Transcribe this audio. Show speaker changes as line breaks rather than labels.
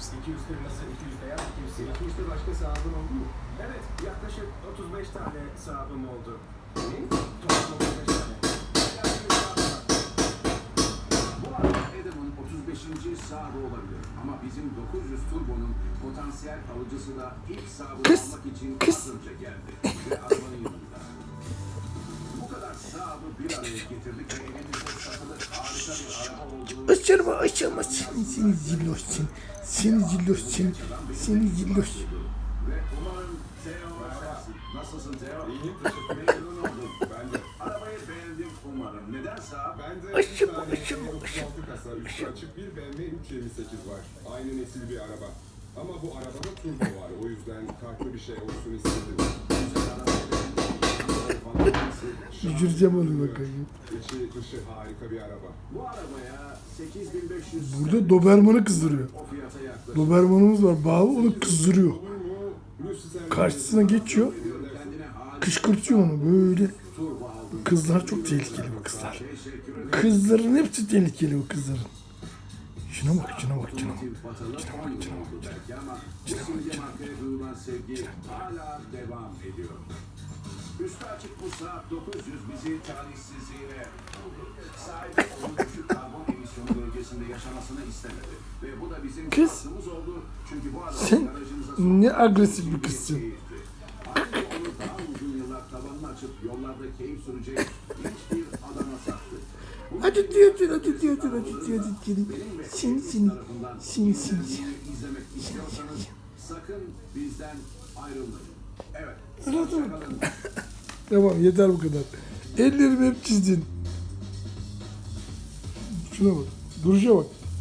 200 kırmızı, 200 beyaz, 200 siyah.
Geçmişte başka sahabın oldu mu?
Evet, yaklaşık 35 tane sahabım oldu. Ne? Toplam 35 tane.
Bu arada Adam'ın 35. sahibi olabilir. Ama bizim 900 Turbo'nun potansiyel alıcısı da ilk sahibi
Kız,
almak için az önce geldi. Ve arabanın yanında. Bu kadar sahibi bir araya getirdik ve
Isırma ısırma seni seni zilloş seni. Seni zilloş seni. Seni zilloş.
Nasılsın Teo?
İyiyim, teşekkür
oldum.
Ben de.
Arabayı beğendim umarım. Neden sahip?
Bende
Aşırı,
bir tane
aşırı,
36 kasa, üstü açık bir BMW 328 var. Aynı nesil bir araba. Ama bu arabada turbo var. O yüzden farklı bir şey olsun istedim.
Güzel beğendim. Falan?
Düşüreceğim onu bakayım.
İçi dışı harika bir araba.
Bu arabaya 8500
Burada Doberman'ı kızdırıyor. Doberman'ımız var bağlı onu kızdırıyor. Karşısına geçiyor. Kışkırtıyor onu böyle. Kızlar çok tehlikeli bu kızlar. Kızların hepsi tehlikeli bu kızların. Şuna bak şuna bak şuna bak.
Batalı 10 yıl oldu belki ama bu simge markaya duyulan sevgi hala devam ediyor. Üstü açık bu saat 900 bizi talihsizliğine buldu. Sahibi onu düşük karbon emisyonu bölgesinde yaşamasını istemedi. Ve bu da bizim
Kız,
şansımız oldu. Çünkü bu arada
sen ne agresif bir kızsın.
Ayrıca onu daha uzun yıllar tavanını açıp yollarda keyif sürecek genç bir adama sattı. Bunu
Acıtıyorsun acıtıyorsun acıtıyorsun seni. Seni seni. Seni seni seni.
izlemek istiyorsanız sakın bizden ayrılmayın. Evet. Hoşçakalın.
Tamam yeter bu kadar. Ellerimi hep çizdin. Şuna bak. Duruşa bak.